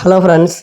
Hello friends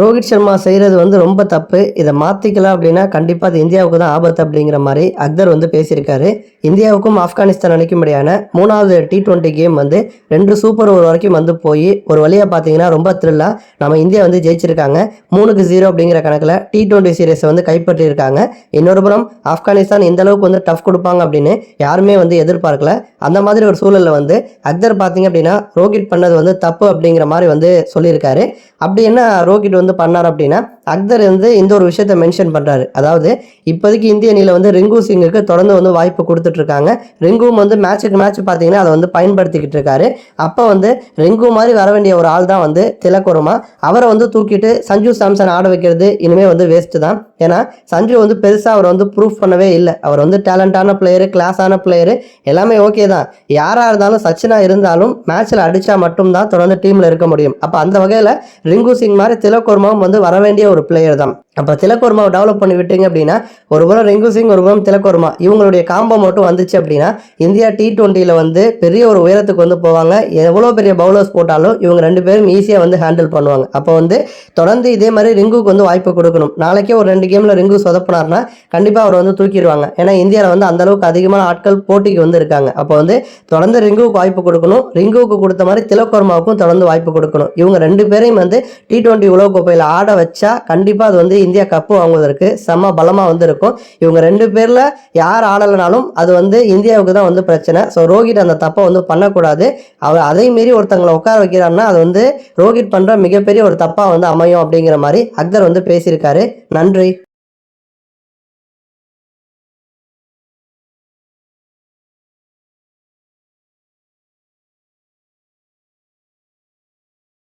Rohit Sharma செய்கிறது வந்து ரொம்ப தப்பு. இதை மாற்றிக்கலாம் அப்படின்னா கண்டிப்பாக அது இந்தியாவுக்கு தான் ஆபத்து அப்படிங்கிற மாதிரி அக்தர் வந்து பேசியிருக்காரு. இந்தியாவுக்கும் ஆப்கானிஸ்தான் அணிக்கும்படியான மூணாவது டி ட்வெண்ட்டி கேம் வந்து ரெண்டு சூப்பர் ஓவர் வரைக்கும் வந்து போய் ஒரு வழியாக பார்த்தீங்கன்னா ரொம்ப த்ரில்லாக நம்ம இந்தியா வந்து ஜெயிச்சிருக்காங்க. மூணுக்கு ஜீரோ அப்படிங்கிற கணக்கில் டி ட்வெண்ட்டி சீரீஸை வந்து கைப்பற்றியிருக்காங்க. இன்னொரு புறம் ஆப்கானிஸ்தான் இந்த அளவுக்கு வந்து டஃப் கொடுப்பாங்க அப்படின்னு யாருமே வந்து எதிர்பார்க்கல. அந்த மாதிரி ஒரு சூழலில் வந்து அக்தர் பார்த்தீங்க அப்படின்னா ரோஹித் பண்ணது வந்து தப்பு அப்படிங்கிற மாதிரி வந்து சொல்லியிருக்காரு. அப்படி என்ன ரோஹித் வந்து பண்ணார் அப்படின்னா அக்தர் வந்து இந்த ஒரு விஷயத்த மென்ஷன் பண்ணுறாரு அதாவது இப்போதைக்கு இந்திய அணியில் வந்து ரிங்கு சிங்குக்கு தொடர்ந்து வந்து வாய்ப்பு கொடுத்துட்ருக்காங்க. ரிங்குவும் வந்து மேட்சுக்கு மேட்ச் பார்த்தீங்கன்னா அதை வந்து பயன்படுத்திக்கிட்டு இருக்காரு. அப்போ வந்து ரிங்கு மாதிரி வர வேண்டிய ஒரு ஆள் தான் வந்து திலக்குருமா அவரை வந்து தூக்கிட்டு சஞ்சு சாம்சன் ஆட வைக்கிறது இனிமேல் வந்து வேஸ்ட்டு தான். ஏன்னா சஞ்சு வந்து பெருசாக அவர் வந்து ப்ரூஃப் பண்ணவே இல்லை. அவர் வந்து டேலண்டான பிளேயரு கிளாஸான பிளேயரு எல்லாமே ஓகே தான். யாராக இருந்தாலும் சச்சினாக இருந்தாலும் மேட்ச்சில் அடித்தா மட்டும்தான் தொடர்ந்து டீமில் இருக்க முடியும். அப்போ அந்த வகையில் ரிங்கு சிங் மாதிரி திலக்குருமாவும் வந்து வர வேண்டிய ஒரு பிளேயர் தான். அப்போ திலக்குர்மாவை டெவலப் பண்ணி விட்டீங்க அப்படின்னா ஒரு புறம் ரிங்கு சிங் ஒரு புறம் திலக்குர்மா இவங்களுடைய காம்போ மட்டும் வந்துச்சு அப்படின்னா இந்தியா டி டுவெண்ட்டியில் வந்து பெரிய ஒரு உயரத்துக்கு வந்து போவாங்க. எவ்வளோ பெரிய பவுலர்ஸ் போட்டாலும் இவங்க ரெண்டு பேரும் ஈஸியாக வந்து ஹேண்டில் பண்ணுவாங்க. அப்போ வந்து தொடர்ந்து இதே மாதிரி ரிங்குக்கு வந்து வாய்ப்பு கொடுக்கணும். நாளைக்கே ஒரு ரெண்டு கேமில் ரிங்கு சொதப்பினார்னா கண்டிப்பாக அவர் வந்து தூக்கிடுவாங்க. ஏன்னா இந்தியாவில் வந்து அந்த அளவுக்கு அதிகமான ஆட்கள் போட்டிக்கு வந்து இருக்காங்க. அப்போ வந்து தொடர்ந்து ரிங்குவுக்கு வாய்ப்பு கொடுக்கணும். ரிங்குவுக்கு கொடுத்த மாதிரி திலக்கோர்மாவுக்கும் தொடர்ந்து வாய்ப்பு கொடுக்கணும். இவங்க ரெண்டு பேரையும் வந்து டி டுவெண்ட்டி உலகக்கோப்பையில் ஆட வச்சா கண்டிப்பாக அது வந்து இந்தியா கப்பு வாங்குவதற்கு செம்ம பலமாக வந்து இருக்கும் இவங்க ரெண்டு பேரில் யார் ஆடலைனாலும் அது வந்து இந்தியாவுக்கு தான் வந்து பிரச்சனை. ஸோ ரோஹித் அந்த தப்பை வந்து பண்ணக்கூடாது. அவர் அதே மீறி ஒருத்தங்களை உட்கார வைக்கிறாருன்னா அது வந்து ரோஹித் பண்ணுற மிகப்பெரிய ஒரு தப்பாக வந்து அமையும் அப்படிங்கிற மாதிரி அக்தர் வந்து பேசியிருக்காரு. நன்றி.